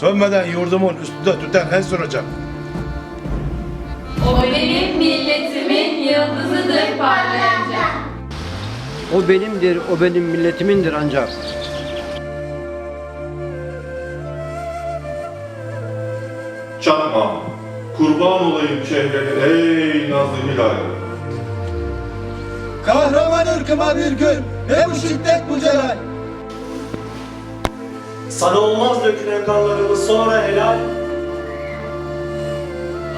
Sönmeden yurdumun üstünde tüten en soracak. O benim milletimin yıldızıdır parlayacak. O benimdir, o benim milletimindir ancak. Çakma, kurban olayım çehreni ey nazlı hilal. Kahraman ırkıma bir gün ne bu şiddet bu celal. Sana olmaz dökülen kanlarımız sonra helal.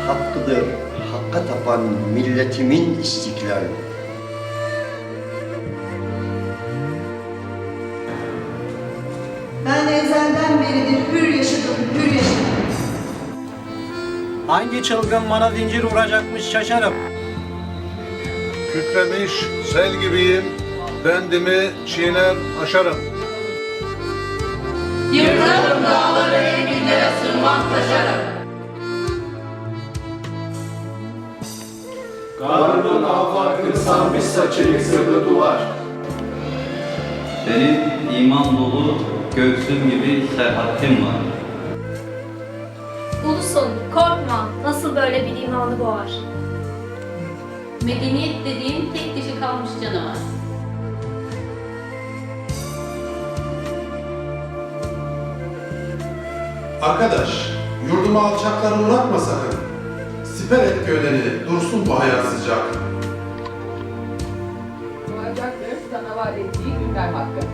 Hakkıdır, hakka tapan milletimin istiklal. Ben ezelden beridir hür yaşadım, hür yaşadım. Hangi çılgın bana zincir vuracakmış şaşarım. Kükremiş sel gibiyim, bendimi çiğner aşarım. Yırtarım dağları enginlere sırmak taşarım. Karnın afakı sarmışsa çelik sırrı duvar. Benim iman dolu göğsüm gibi serhatim var. Ulusun, korkma. Nasıl böyle bir imanı boğar? Medeniyet dediğin tek dişi kalmış canavar. Arkadaş, yurduma alçakları uğratma sakın. Siper et gövdeni, dursun bu hayat sıcak. Olacaktır sana var ettiği hükümler hakkı.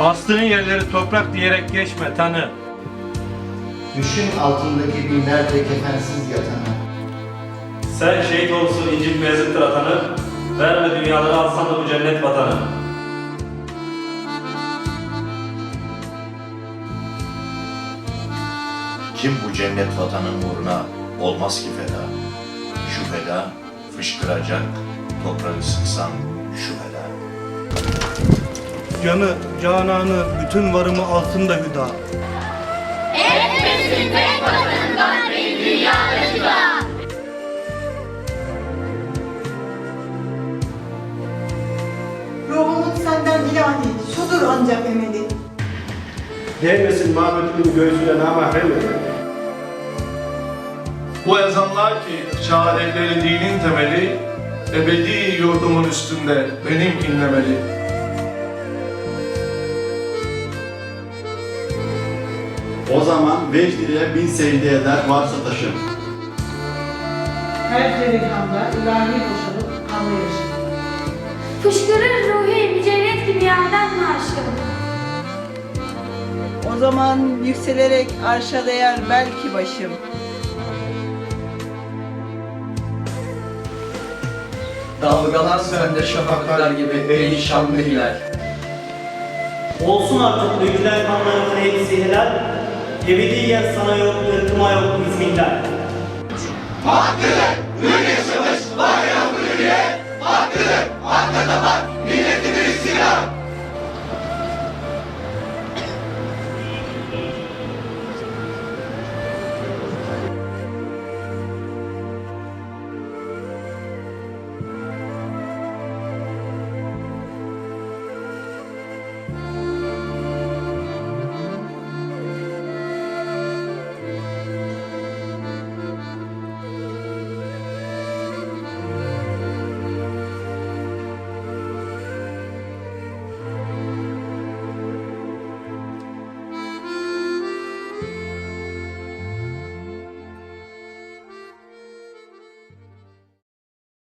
Bastığın yerleri toprak diyerek geçme tanı. Düşün altındaki binlerce kefensiz yatana. Sen şehit olsun incit mezittir atanı. Verme dünyaları alsan da bu cennet vatanı. Kim bu cennet vatanın uğruna olmaz ki feda. Şu feda fışkıracak, toprağı sıksan şu feda. Canı, cananı, bütün varımı altında hüda. Hepimizin tek vatanından ancak emeli. Değmesin mabedimin göğsüne namahrem Bu ezanlar ki şehadetleri dinin temeli, ebedi yurdumun üstünde benim inlemeli. O zaman vecd bin secde eder varsa taşım. Her cerihanda ilahi boşalıp kanlı yaşım. Fışkırır ruhi mücerret gibi yerden mi aşkım? O zaman yükselerek arşa değer belki başım. Dalgalan sende şafaklar gibi ey şanlı hilal. Olsun artık dökülen kanlarımın hepsi helal. Ebediyen sana yok, ırkıma yok hizmetler. Hakkıdır, hür yaşamış, bayram hürriyet. Hakkıdır, hakka tapan